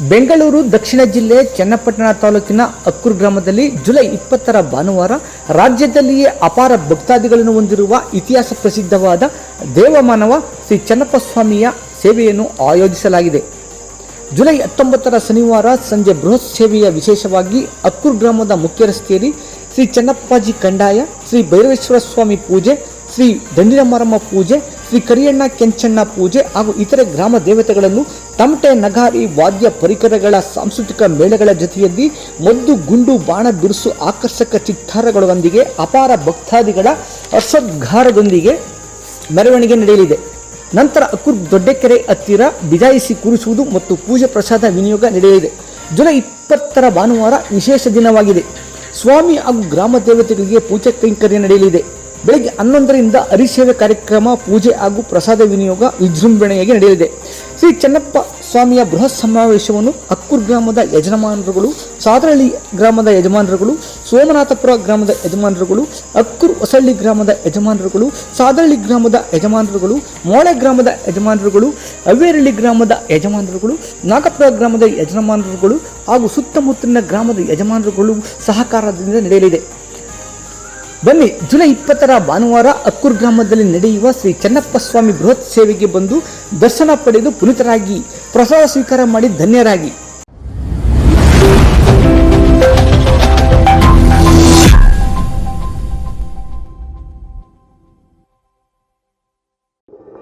ಬೆಂಗಳೂರು, ದಕ್ಷಿಣ ಜಿಲ್ಲೆ, ಚನ್ನಪಟ್ಟಣ ತಾಲೂಕಿನ ಅಕ್ಕೂರು ಗ್ರಾಮದಲ್ಲಿ ಜುಲೈ ಇಪ್ಪತ್ತರ ಭಾನುವಾರ ರಾಜ್ಯದಲ್ಲಿಯೇ ಅಪಾರ ಭಕ್ತಾದಿಗಳನ್ನು ಹೊಂದಿರುವ ಇತಿಹಾಸ ಪ್ರಸಿದ್ಧವಾದ ದೇವಮಾನವ ಶ್ರೀ ಚನ್ನಪ್ಪ ಸ್ವಾಮಿಯ ಸೇವೆಯನ್ನು ಆಯೋಜಿಸಲಾಗಿದೆ. ಜುಲೈ ಹತ್ತೊಂಬತ್ತರ ಶನಿವಾರ ಸಂಜೆ ಬೃಹತ್ ಸೇವೆಯ ವಿಶೇಷವಾಗಿ ಅಕ್ಕೂರು ಗ್ರಾಮದ ಮುಖ್ಯ ರಸ್ತೆಯಲ್ಲಿ ಶ್ರೀ ಚನ್ನಪ್ಪಾಜಿ ಕಂಡಾಯ, ಶ್ರೀ ಭೈರವೇಶ್ವರ ಸ್ವಾಮಿ ಪೂಜೆ, ಶ್ರೀ ದಂಡಿನ ಮಾರಮ್ಮ ಪೂಜೆ, ಶ್ರೀ ಕರಿಯಣ್ಣ ಕೆಂಚಣ್ಣ ಪೂಜೆ ಹಾಗೂ ಇತರೆ ಗ್ರಾಮ ದೇವತೆಗಳನ್ನು ತಮಟೆ ನಗಾರಿ ವಾದ್ಯ ಪರಿಕರಗಳ ಸಾಂಸ್ಕೃತಿಕ ಮೇಳಗಳ ಜೊತೆಯಲ್ಲಿ ಮದ್ದು ಗುಂಡು ಬಾಣ ಬಿರುಸು ಆಕರ್ಷಕ ಚಿತ್ತಾರಗಳೊಂದಿಗೆ ಅಪಾರ ಭಕ್ತಾದಿಗಳ ಅಸದ್ಘಾರದೊಂದಿಗೆ ಮೆರವಣಿಗೆ ನಡೆಯಲಿದೆ. ನಂತರ ಅಕುರ್ ದೊಡ್ಡಕೆರೆ ಹತ್ತಿರ ಬಿದಾಯಿಸಿ ಕೂರಿಸುವುದು ಮತ್ತು ಪೂಜೆ ಪ್ರಸಾದ ವಿನಿಯೋಗ ನಡೆಯಲಿದೆ. ಜುಲೈ ಇಪ್ಪತ್ತರ ಭಾನುವಾರ ವಿಶೇಷ ದಿನವಾಗಿದೆ. ಸ್ವಾಮಿ ಹಾಗೂ ಗ್ರಾಮ ದೇವತೆಗಳಿಗೆ ಪೂಜೆ ಕೈಂಕರ್ಯ ನಡೆಯಲಿದೆ. ಬೆಳಗ್ಗೆ ಹನ್ನೊಂದರಿಂದ ಹರಿಸೇವೆ ಕಾರ್ಯಕ್ರಮ, ಪೂಜೆ ಹಾಗೂ ಪ್ರಸಾದ ವಿನಿಯೋಗ ವಿಜೃಂಭಣೆಯಾಗಿ ನಡೆಯಲಿದೆ. ಶ್ರೀ ಚೆನ್ನಪ್ಪ ಸ್ವಾಮಿಯ ಬೃಹತ್ ಸಮಾವೇಶವನ್ನು ಅಕ್ಕೂರ್ ಗ್ರಾಮದ ಯಜಮಾನರುಗಳು ಸಾದರಳ್ಳಿ ಗ್ರಾಮದ ಯಜಮಾನರುಗಳು, ಸೋಮನಾಥಪುರ ಗ್ರಾಮದ ಯಜಮಾನರುಗಳು ಅಕ್ಕೂರ್ ಹೊಸಳ್ಳಿ ಗ್ರಾಮದ ಯಜಮಾನರುಗಳು ಸಾದರಳ್ಳಿ ಗ್ರಾಮದ ಯಜಮಾನರುಗಳು, ಮೋಳೆ ಗ್ರಾಮದ ಯಜಮಾನರುಗಳು ಅವೇರಳ್ಳಿ ಗ್ರಾಮದ ಯಜಮಾನರುಗಳು, ನಾಗಪುರ ಗ್ರಾಮದ ಯಜಮಾನರುಗಳು ಹಾಗೂ ಸುತ್ತಮುತ್ತಲಿನ ಗ್ರಾಮದ ಯಜಮಾನರುಗಳು ಸಹಕಾರದಿಂದ ನಡೆಯಲಿದೆ. ಬನ್ನಿ, ಜುಲೈ ಇಪ್ಪತ್ತರ ಭಾನುವಾರ ಅಕ್ಕೂರ್ ಗ್ರಾಮದಲ್ಲಿ ನಡೆಯುವ ಶ್ರೀ ಚನ್ನಪ್ಪ ಸ್ವಾಮಿ ಬೃಹತ್ ಸೇವೆಗೆ ಬಂದು ದರ್ಶನ ಪಡೆದು ಪುನೀತರಾಗಿ ಪ್ರಸಾದ ಸ್ವೀಕಾರ ಮಾಡಿ ಧನ್ಯರಾಗಿ.